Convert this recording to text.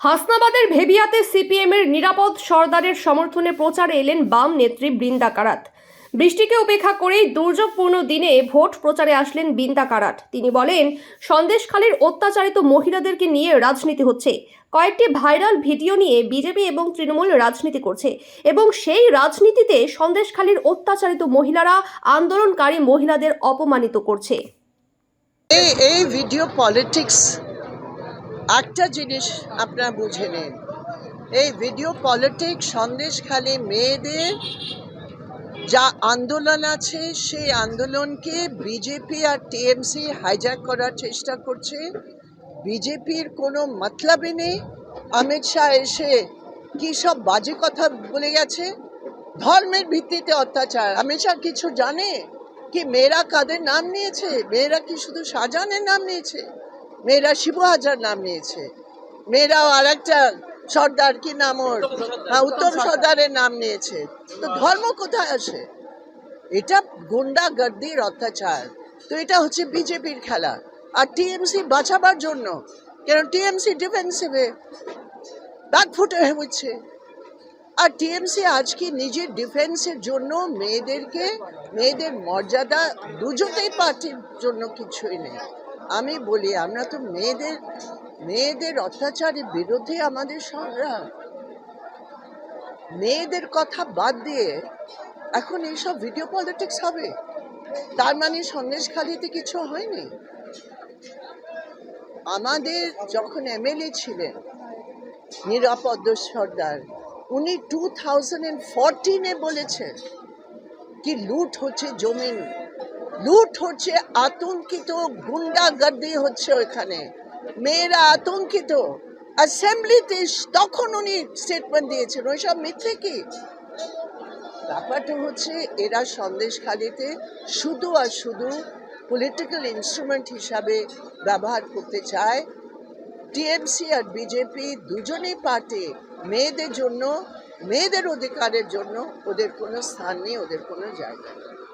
হাসনাবাদের ভেবিয়াতে সিপিএমের নিরাপদ সর্দারের সমর্থনে প্রচারে এলেন বাম নেত্রী বৃন্দা কারাত বৃষ্টিকে উপেক্ষা করেই দুর্যোগপূর্ণ দিনে ভোট প্রচারে আসলেন বৃন্দা কারাট। তিনি বলেন, সন্দেশখালীর অত্যাচারিত মহিলাদেরকে নিয়ে রাজনীতি হচ্ছে। কয়েকটি ভাইরাল ভিডিও নিয়ে বিজেপি এবং তৃণমূল রাজনীতি করছে এবং সেই রাজনীতিতে সন্দেশখালীর অত্যাচারিত মহিলারা, আন্দোলনকারী মহিলাদের অপমানিত করছে। এই ভিডিও পলিটিক্স একটা জিনিস আপনারা বুঝে নিন। এই ভিডিও পলিটিক্স সন্দেশখালী মেয়েদের যা আন্দোলন আছে, সেই আন্দোলনকে বিজেপি আর টিএমসি হাইজ্যাক করার চেষ্টা করছে। বিজেপির কোনো মতলবই নেই। অমিত শাহ এসে কী সব বাজে কথা বলে গেছে? ধর্মের ভিত্তিতে অত্যাচার। অমিত শাহ কিছু জানে? কি মেয়েরা কাদের নাম নিয়েছে? মেয়েরা কি শুধু শাহজাহানের নাম নিয়েছে? মেয়েরা শিবু হাজার নাম নিয়েছে। মেয়েরাও আর একটা সর্দার কি নাম ওর? হ্যাঁ উত্তম সর্দারের নাম নিয়েছে। তো ধর্ম কোথায় আসে? এটা গুন্ডা গর্দির অত্যাচার। তো এটা হচ্ছে বিজেপির খেলা। আর টিএমসি বাঁচাবার জন্য কেন টিএমসি ডিফেন্সিভে ব্যাক ফুটে বুঝছে আর টিএমসি আজকে নিজের ডিফেন্সের জন্য মেয়েদেরকে মেয়েদের মর্যাদা দুজোতেই পার্টির জন্য কিছুই নেই? আমি বলি, আমরা তো মেয়েদের মেয়েদের অত্যাচারের বিরুদ্ধে আমাদের সংগ্রাম। মেয়েদের কথা বাদ দিয়ে এখন এইসব ভিডিও পলিটিক্স হবে। তার মানে সন্দেশখালিতে কিছু হয়নি। আমাদের যখন এমএলএ ছিলেন, নিরাপদ সর্দার, উনি টু থাউজেন্ড বলেছেন কি লুট হচ্ছে জমিন। লুট হচ্ছে, আতঙ্কিত, গুন্ডাগর্দি হচ্ছে ওইখানে। মেয়েরা আতঙ্কিত। অ্যাসেম্বলিতে তখন উনি স্টেটমেন্ট দিয়েছেন, ওইসব মিথ্যে কি? ব্যাপারটা হচ্ছে, এরা সন্দেশখালিতে শুধু আর শুধু পলিটিক্যাল ইনস্ট্রুমেন্ট হিসাবে ব্যবহার করতে চায়। টিএমসি আর বিজেপি দুজনেই পার্টি, মেয়েদের জন্য, মেয়েদের অধিকারের জন্য, ওদের কোনো স্থান নেই, ওদের কোনো জায়গা নেই।